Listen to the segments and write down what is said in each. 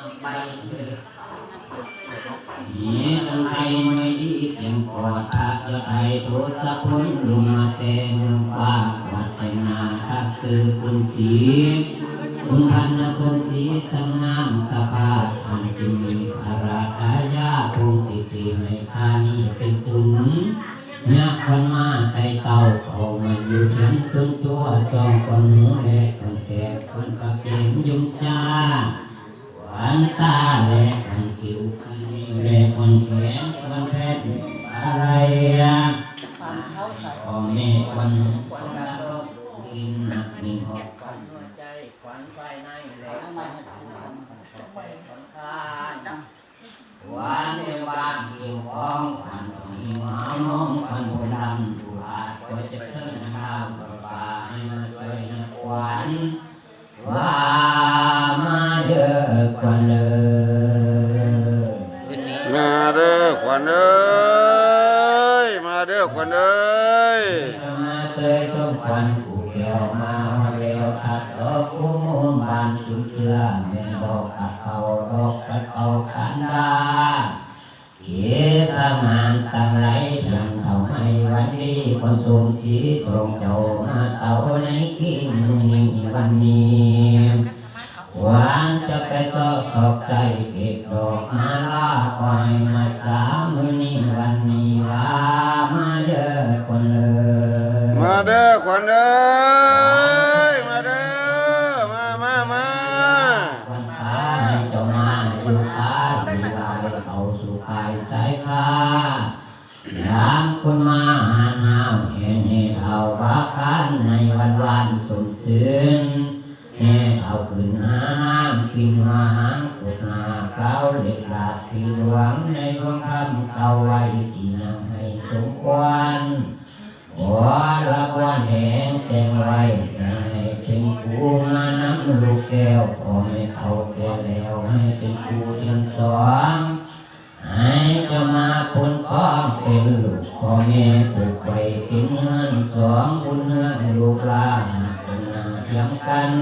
นี่ทั้งไทยไม่ดีเพียงกอดพระยศไทยโทษพ้นลุมมาแต่เมืองฟ้าวัดแต่นาทักคือคุณผีคุณพันนคนสีทั้งงามสภาพท่านจึงมีพระราชายาคงติดตีให้ข้านี้เป็นคุณเนักคนมาไต่เต่าเขามาอยู่เพียงต้นตัวจองคนหนูและคนแก่ ม่คนคนรักรบกินหนักมีหอบกันหัวใจขวัญภายในและคนทานวันเดียวบ้านเกี่ยวข้องขวัญของหิวาวน้องขวัญคนดำดูอาจก็จะเพิ่มน้ำประปาให้มาช่วยให้ขวัญว่ามาเยอะกว่าเลยมาเด้อขวัญเอ้ยมาเด้อขวัญเอ้ย ยมาเตยต้มควันกูแก้วมาเร็วทัดดอกอุ้มอุ้มบานสุดเกลือเมนดอกขัดเขาดอกขัดเขาขันดาเกียสมานตังไรทังเท่าไม่วันดีคนสูงสีตรงเจ้ามาเต่าในกินมือนี้วันนี้วานจะไปก็ขอบใจเก็บดอกมาลาคอย มาเด้อขวัญเอ้ยมาเด้อมามามาวันฟ้าให้เจ้ามาอยู่ฟ้าสีลายเขาสู่ภายสายฟ้ายามคุณมาหาหนาวเห็นให้เท่าบ้าคันในวันวันสมถึงแห่เท่าขึ้นหาน้ำกินมาหางกุดนาเก้าเล็กลาดที่หลวงในดวงคำเก่าไว้ที่นั่งให้สมควร หัวละวันแหงแตงไว้จะ ให้เป็นครูมาน้ำลูกแก้วขอให้เขาแก่แล้วให้เป็นครูเพียงสองให้จะมาพ้นพ้องเป็นลูกพ่อแม่ปลูกไปเป็นเงินสองบุญเงินลูกลานเป็นนาเทียมกัน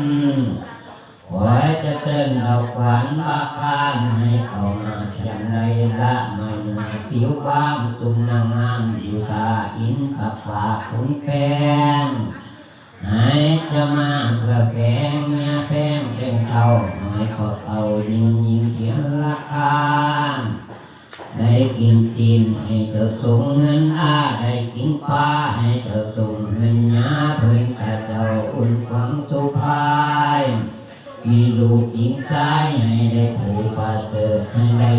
ขอให้จะเต้นเราขวัญบาคานให้เขามาเทียมในละมาเหนื่อยผิวบางตุ่มนางงามอยู่ตาอินปักฝาขุนแพง จะมาเพื่อแพงเมียแพงเป็นเขาให้ก็เอายิงยิงเทียนราคาได้กินจีนให้เธอส่งเงินอาได้กินปลาให้เธอส่งเงินหาเพื่อนข้าเจ้าอุ่นขวังสุภายมีลูกหญิงชายให้ได้ผูกประเสริฐให้ได้